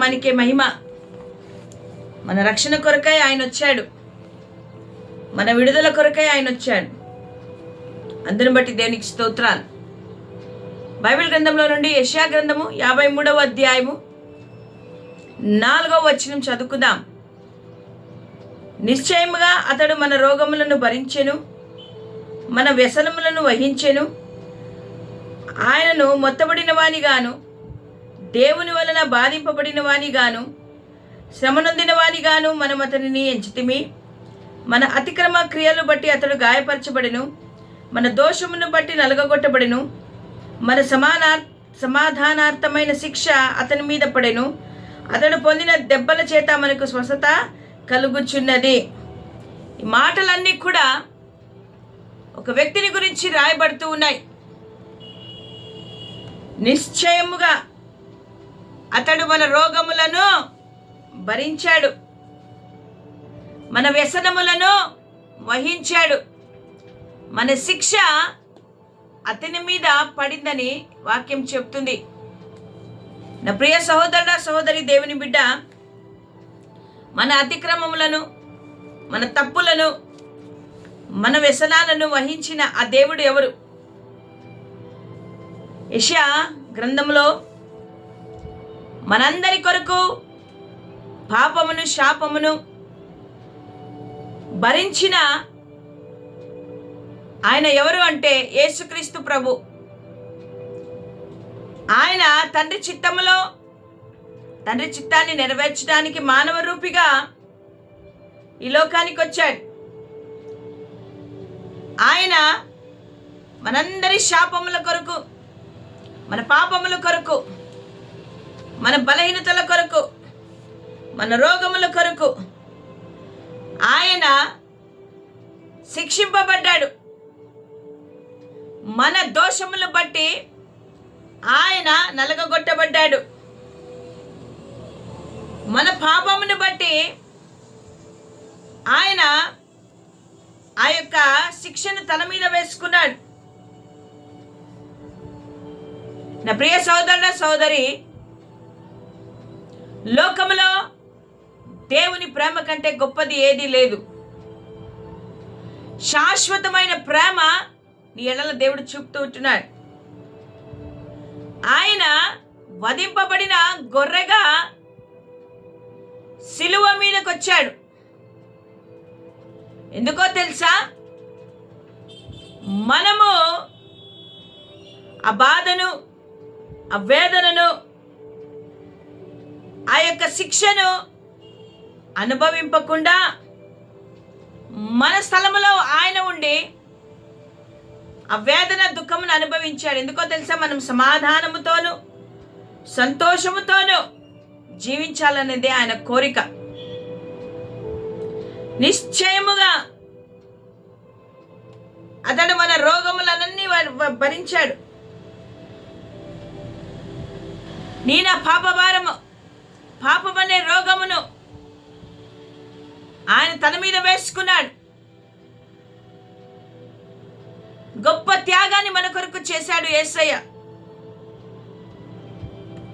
నామానికే మహిమ. మన రక్షణ కొరకై ఆయన వచ్చాడు మన విడుదల కొరకై ఆయన వచ్చాడు అందరిని బట్టి దేవునికి స్తోత్రాలు. బైబిల్ గ్రంథంలో నుండి యశా గ్రంథము యాభై మూడవ అధ్యాయము నాలుగవ వచనం చదువుకుందాం. నిశ్చయముగా అతడు మన రోగములను భరించెను మన వ్యసనములను వహించెను. ఆయనను మొత్తబడిన వానిగాను దేవుని వలన బాధింపబడిన వానిగాను శ్రమనొందిన వానిగాను మనం అతనిని ఎంచితిమి. మన అతిక్రమ క్రియలు బట్టి అతడు గాయపరచబడిను. మన దోషమును బట్టి నలగగొట్టబడెను. మన సమానార్ సమాధానార్థమైన శిక్ష అతని మీద పడెను. అతడు పొందిన దెబ్బల చేత మనకు స్వస్థత కలుగుచున్నది. ఈ మాటలన్నీ కూడా ఒక వ్యక్తిని గురించి రాయబడుతూ ఉన్నాయి. నిశ్చయముగా అతడు మన రోగములను భరించాడు. మన వ్యసనములను వహించాడు. మన శిక్ష అతని మీద పడిందని వాక్యం చెప్తుంది. నా ప్రియ సహోదరుడ సహోదరి దేవుని బిడ్డ మన అతిక్రమములను మన తప్పులను మన వ్యసనాలను వహించిన ఆ దేవుడు ఎవరు? యషా గ్రంథంలో మనందరి కొరకు పాపమును శాపమును భరించిన ఆయన ఎవరు అంటే యేసుక్రీస్తు ప్రభు. ఆయన తండ్రి చిత్తములో తండ్రి చిత్తాన్ని నెరవేర్చడానికి మానవ రూపిగా ఈ లోకానికి వచ్చాడు. ఆయన మనందరి శాపముల కొరకు మన పాపముల కొరకు మన బలహీనతల కొరకు మన రోగముల కొరకు ఆయన శిక్షింపబడ్డాడు. మన దోషములు బట్టి ఆయన నలగగొట్టబడ్డాడు. మన పాపమును బట్టి ఆయన ఆ యొక్క శిక్షను తల మీద వేసుకున్నాడు. నా ప్రియ సోదరుడ సోదరి లోకములో దేవుని ప్రేమ కంటే గొప్పది ఏదీ లేదు. శాశ్వతమైన ప్రేమ నీ ఎడల దేవుడు చూపుతూ ఉంటున్నాడు. ఆయన వధింపబడిన గొర్రెగా సిలువ మీదకి వచ్చాడు ఎందుకో తెలుసా? మనము ఆ బాధను ఆ వేదనను ఆ యొక్క శిక్షను అనుభవింపకుండా మన స్థలములో ఆయన ఉండి ఆ వేదన దుఃఖమును అనుభవించాడు. ఎందుకో తెలుసా? మనం సమాధానముతోను సంతోషముతోనూ జీవించాలనేదే ఆయన కోరిక. నిశ్చయముగా అతడు మన రోగములన్నీ వ- భరించాడు. నీ నా పాపభారము పాపమనే రోగమును ఆయన తన మీద వేసుకున్నాడు. గొప్ప త్యాగాన్ని మన కొరకు చేశాడు యేసయ్య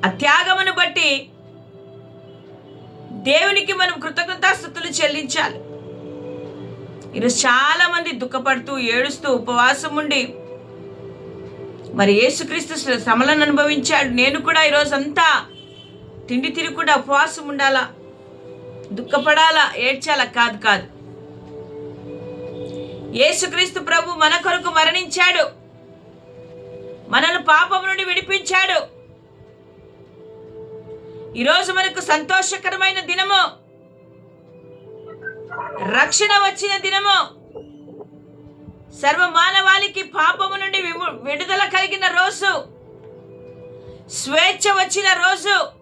ఆ త్యాగమును బట్టి దేవునికి మనం కృతజ్ఞతాస్థుతులు చెల్లించాలి. ఈరోజు చాలా మంది దుఃఖపడుతూ ఏడుస్తూ ఉపవాసం ఉండి మరి యేసుక్రీస్తు శ్రమలను అనుభవించాడు. నేను కూడా ఈరోజంతా అంతా తిండి తిరగకుండా ఉపవాసం ఉండాలా? దుఃఖపడాలా? ఏడ్చాలా? కాదు కాదు. యేసుక్రీస్తు ప్రభు మన కొరకు మరణించాడు. మనల్ని పాపం నుండి విడిపించాడు. ఈరోజు మనకు సంతోషకరమైన దినము. రక్షణ వచ్చిన దినము. సర్వ మానవాళికి పాపము నుండి విడుదల కలిగిన రోజు. స్వేచ్ఛ వచ్చిన రోజు.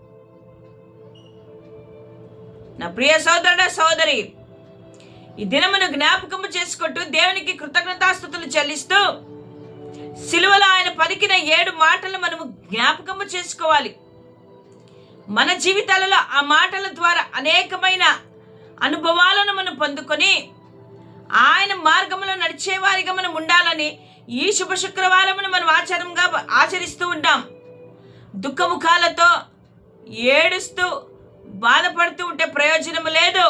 నా ప్రియ సోదరుడ సోదరి ఈ దినమును జ్ఞాపకము చేసుకుంటూ దేవునికి కృతజ్ఞతాస్థుతులు చెల్లిస్తూ సిలువలో ఆయన పలికిన ఏడు మాటలు మనము జ్ఞాపకము చేసుకోవాలి. మన జీవితాలలో ఆ మాటల ద్వారా అనేకమైన అనుభవాలను మనం పొందుకొని ఆయన మార్గంలో నడిచేవారిగా మనం ఉండాలని ఈ శుభ శుక్రవారమును మనం ఆచారంగా ఆచరిస్తూ ఉంటాం. దుఃఖముఖాలతో ఏడుస్తూ బాధపడుతూ ఉంటే ప్రయోజనం లేదు.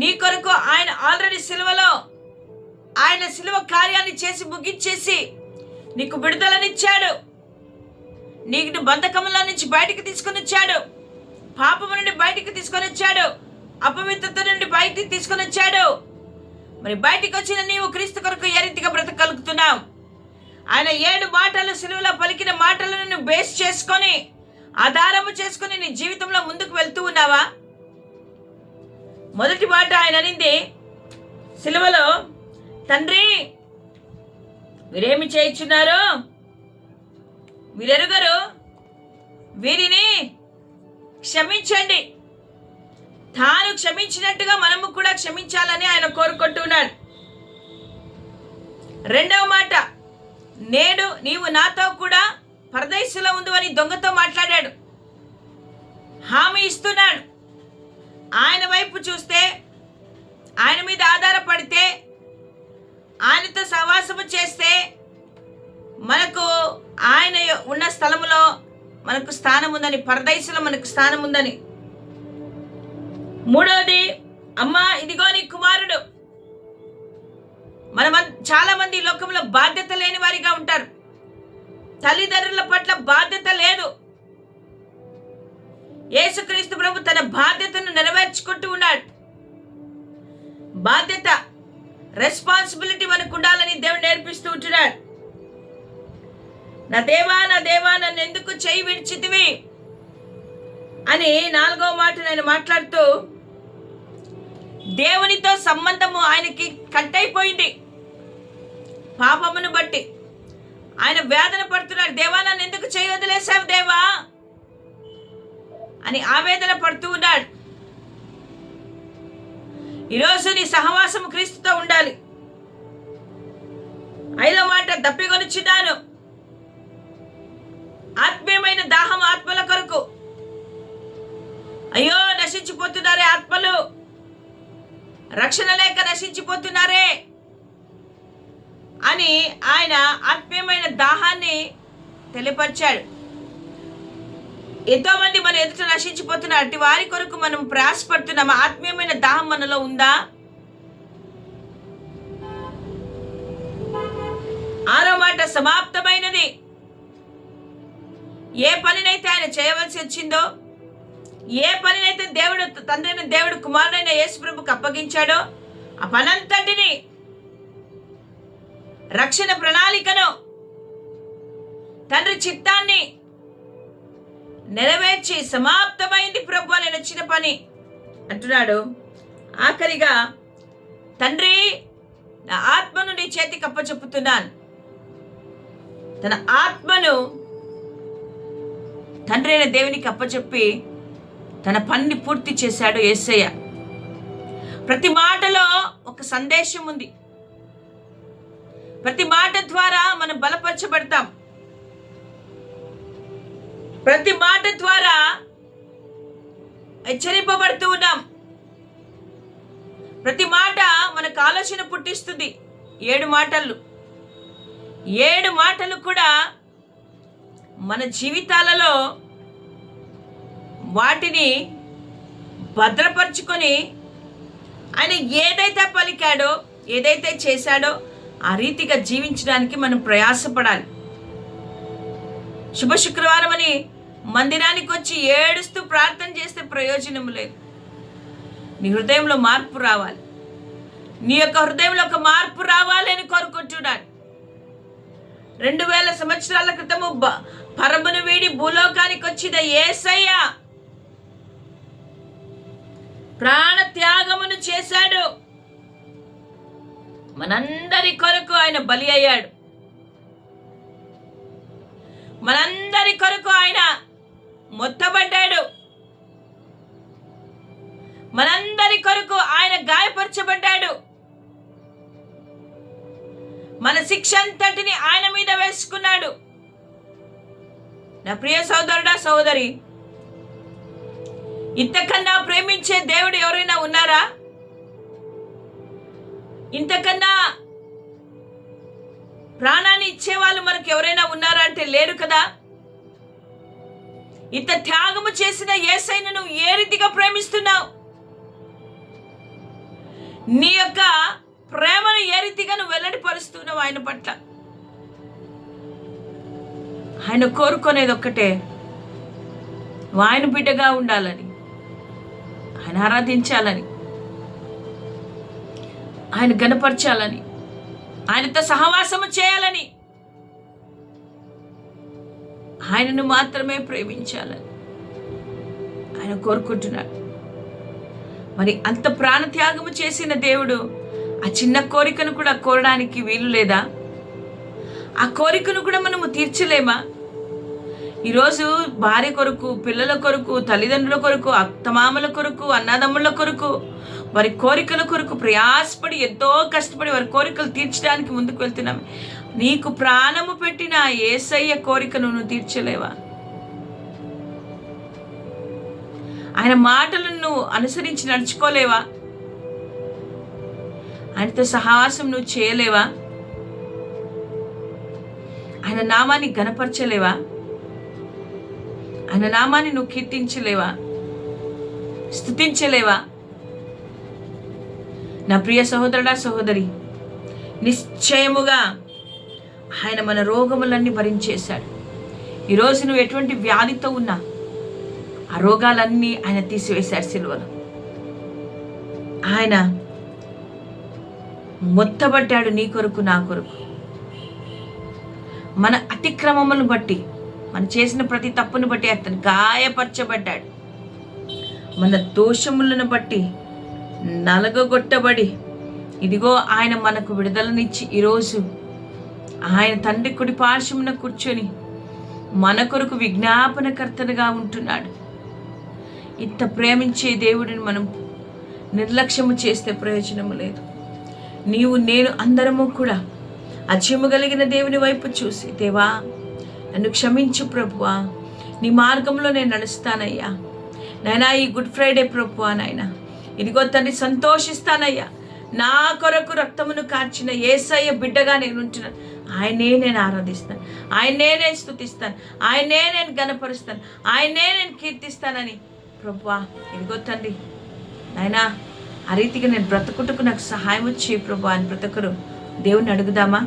నీ కొరకు ఆయన ఆల్రెడీ సిలువలో ఆయన సిలువ కార్యాన్ని చేసి ముగించేసి నీకు విడుదలనిచ్చాడు. నీకు బంధకముల నుంచి బయటికి తీసుకొని వచ్చాడు. పాపము నుండి బయటికి తీసుకొని వచ్చాడు. అపవిత్రత నుండి బయటికి తీసుకొని వచ్చాడు. మరి బయటికి వచ్చిన నీవు క్రీస్తు కొరకు ఏ రీతిగా బ్రతకలుగుతున్నావు ఆయన ఏడు మాటలు సిలువలో పలికిన మాటలను నువ్వు బేస్ చేసుకొని ఆధారము చేసుకుని నీ జీవితంలో ముందుకు వెళ్తూ ఉన్నావా? మొదటి మాట ఆయన అనింది సిలువలో తండ్రి మీరేమి చేయించున్నారు? వీరెరుగరు వీరిని క్షమించండి. తాను క్షమించినట్టుగా మనము కూడా క్షమించాలని ఆయన కోరుకుంటున్నాడు. రెండవ మాట నేడు నీవు నాతో కూడా పరదేశంలో ఉందని అని దొంగతో మాట్లాడాడు. హామీ ఇస్తున్నాడు. ఆయన వైపు చూస్తే ఆయన మీద ఆధారపడితే ఆయనతో సహవాసము చేస్తే మనకు ఆయన ఉన్న స్థలములో మనకు స్థానం ఉందని పరదేశంలో మనకు స్థానం ఉందని మూడవది అమ్మ ఇదిగో నీ కుమారుడు. మన చాలా మంది లోకంలో బాధ్యత లేని వారిగా ఉంటారు. తల్లిదండ్రుల పట్ల బాధ్యత లేదు. యేసుక్రీస్తు ప్రభు తన బాధ్యతను నెరవేర్చుకుంటూ ఉన్నాడు. బాధ్యత రెస్పాన్సిబిలిటీ మనకు ఉండాలని దేవుడు నేర్పిస్తూ ఉంటున్నాడు. నా దేవా నా దేవా నన్ను ఎందుకు చేయి విడిచితివి? అని నాలుగో మాట నేను మాట్లాడుతూ దేవునితో సంబంధము ఆయనకి కట్ అయిపోయింది పాపమును బట్టి. ఆయన వేదన పడుతున్నాడు దేవా నన్ను ఎందుకు చేయవదిలేసావు దేవా? అని ఆవేదన పడుతూ ఉన్నాడు. ఈరోజు నీ సహవాసం క్రీస్తుతో ఉండాలి. ఐదో మాట దప్పికొనిచున్నాను. ఆత్మీయమైన దాహం ఆత్మల కొరకు. అయ్యో నశించిపోతున్నారే ఆత్మలు. రక్షణ లేక నశించిపోతున్నారే. అని ఆయన ఆత్మీయమైన దాహాన్ని తెలియపరిచాడు. ఎంతో మంది మన ఎదుట నశించిపోతున్నారు అటు వారి కొరకు మనం ప్రయాసపడుతున్నాం ఆత్మీయమైన దాహం మనలో ఉందా? ఆరో మాట సమాప్తమైనది. ఏ పనినైతే ఆయన చేయవలసి వచ్చిందో ఏ పనినైతే దేవుడు తండ్రైన దేవుడు కుమారుడైన యేసుప్రభుకి అప్పగించాడో ఆ పనంతటిని రక్షణ ప్రణాళికను తండ్రి చిత్తాన్ని నెరవేర్చి సమాప్తమైంది ప్రభు అని నచ్చిన పని. అంటున్నాడు. ఆఖరిగా తండ్రి నా ఆత్మను నీ చేతికి అప్పచెప్పుతున్నాను. తన ఆత్మను తండ్రి అయిన దేవునికి అప్పచెప్పి తన పనిని పూర్తి చేశాడు యేసయ్య ప్రతి మాటలో ఒక సందేశం ఉంది. ప్రతి మాట ద్వారా మనం బలపరచబడతాం. ప్రతి మాట ద్వారా హెచ్చరింపబడుతూ ఉన్నాం. ప్రతి మాట మనకు ఆలోచన పుట్టిస్తుంది. ఏడు మాటలు. ఏడు మాటలు కూడా మన జీవితాలలో వాటిని భద్రపరుచుకొని ఆయన ఏదైతే పలికాడో ఏదైతే చేశాడో ఆ రీతిగా జీవించడానికి మనం ప్రయాసపడాలి. శుభ శుక్రవారం అని మందిరానికి వచ్చి ఏడుస్తూ ప్రార్థన చేస్తే ప్రయోజనం లేదు. నీ హృదయంలో మార్పు రావాలి. నీ యొక్క హృదయంలో ఒక మార్పు రావాలని అని కోరుకుంటున్నాను రెండు వేల సంవత్సరాల క్రితము పరమును వీడి భూలోకానికి వచ్చిన ఏసయ్య ప్రాణ త్యాగమును చేశాడు. మనందరి కొరకు ఆయన బలి అయ్యాడు. మనందరి కొరకు ఆయన మొత్తబడ్డాడు. మనందరి కొరకు ఆయన గాయపరచబడ్డాడు. మన శిక్ష అంతటిని ఆయన మీద వేసుకున్నాడు. నా ప్రియ సోదరుడా సోదరి ఇంతకన్నా ప్రేమించే దేవుడు ఎవరైనా ఉన్నారా? ఇంతకన్నా ప్రాణాన్ని ఇచ్చేవాళ్ళు మనకు ఎవరైనా ఉన్నారా అంటే లేరు కదా? ఇంత త్యాగము చేసిన ఏసైను నువ్వు ఏ రీతిగా ప్రేమిస్తున్నావు? నీ యొక్క ప్రేమను ఏ రీతిగా నువ్వు వెల్లడిపరుస్తున్నావు ఆయన పట్ల? ఆయన కోరుకునేది ఒక్కటే ఆయన బిడ్డగా ఉండాలని ఆయన ఆరాధించాలని ఆయన గనపరచాలని ఆయనతో సహవాసము చేయాలని ఆయనను మాత్రమే ప్రేమించాలని ఆయన కోరుకుంటున్నాడు మరి అంత ప్రాణత్యాగము చేసిన దేవుడు ఆ చిన్న కోరికను కూడా కోరడానికి వీలు లేదా? ఆ కోరికను కూడా మనము తీర్చలేమా? ఈరోజు భార్య కొరకు పిల్లల కొరకు తల్లిదండ్రుల కొరకు అత్తమామల కొరకు అన్నదమ్ముల కొరకు వారి కోరికల కొరకు ప్రయాసపడి ఎంతో కష్టపడి వారి కోరికలు తీర్చడానికి ముందుకు వెళ్తున్నాం. నీకు ప్రాణము పెట్టిన ఏసయ్య కోరికను నువ్వు తీర్చలేవా? ఆయన మాటలను నువ్వు అనుసరించి నడుచుకోలేవా? ఆయనతో సహవాసం నువ్వు చేయలేవా? ఆయన నామాన్ని గనపరచలేవా ఆయన నామాన్ని నువ్వు కీర్తించలేవా? స్థుతించలేవా నా ప్రియ సహోదరుడా సహోదరి నిశ్చయముగా ఆయన మన రోగములన్నీ భరించేశాడు. ఈరోజు నువ్వు ఎటువంటి వ్యాధితో ఉన్నా ఆ రోగాలన్నీ ఆయన తీసివేశారు సిలువలో. ఆయన మొత్తబడ్డాడు నీ కొరకు నా కొరకు. మన అతిక్రమములను బట్టి మనం చేసిన ప్రతి తప్పును బట్టి అతను గాయపరచబడ్డాడు. మన దోషములను బట్టి నలగగొట్టబడి. ఇదిగో ఆయన మనకు విడుదలనిచ్చి ఈరోజు ఆయన తండ్రి కుడి పార్శ్వమున కూర్చొని మన కొరకు విజ్ఞాపనకర్తనుగా ఉంటున్నాడు. ఇంత ప్రేమించే దేవుడిని మనం నిర్లక్ష్యము చేస్తే ప్రయోజనము లేదు. నీవు నేను అందరము కూడా అజయము కలిగిన దేవుని వైపు చూసి దేవా నన్ను క్షమించు ప్రభువా. నీ మార్గంలో నేను నడుస్తానయ్యా. నాయనా ఈ గుడ్ ఫ్రైడే ప్రభువా నాయనా. ఇదిగో తండ్రి సంతోషిస్తానయ్యా. నా కొరకు రక్తమును కార్చిన ఏసయ్య బిడ్డగా నేను ఉంటున్నాను. ఆయనే నేను ఆరాధిస్తాను. ఆయనే నేను స్థుతిస్తాను ఆయనే నేను గనపరుస్తాను ఆయనే నేను కీర్తిస్తానని ప్రభువా ఇదిగో తండ్రి నాయనా ఆ రీతిగా నేను బ్రతుకుటకు నాకు సహాయం వచ్చి ప్రభు అని బ్రతకరు. దేవుని అడుగుదామా?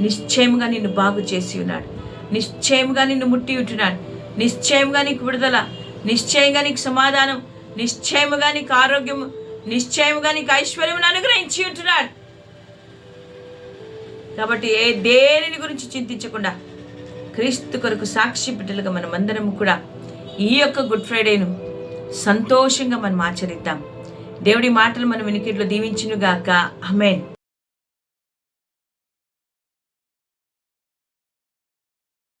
నిశ్చయముగా నిన్ను బాగు చేసి ఉన్నాడు. నిశ్చయముగా నిన్ను ముట్టి ఉంటున్నాడు. నిశ్చయంగా నీకు విడుదల. నిశ్చయంగా నీకు సమాధానం. నిశ్చయముగా నీకు ఆరోగ్యము నిశ్చయముగా నీకు ఐశ్వర్యం అనుగ్రహించి ఉంటున్నాడు. కాబట్టి ఏ దేనిని గురించి చింతించకుండా క్రీస్తు కొరకు సాక్షి బిడ్డలుగా మనమందరం కూడా ఈ యొక్క గుడ్ ఫ్రైడేను సంతోషంగా మనం ఆచరిద్దాం. దేవుడి మాటలు మనం వెనుకిట్లో దీవించునుగాక. అమేన్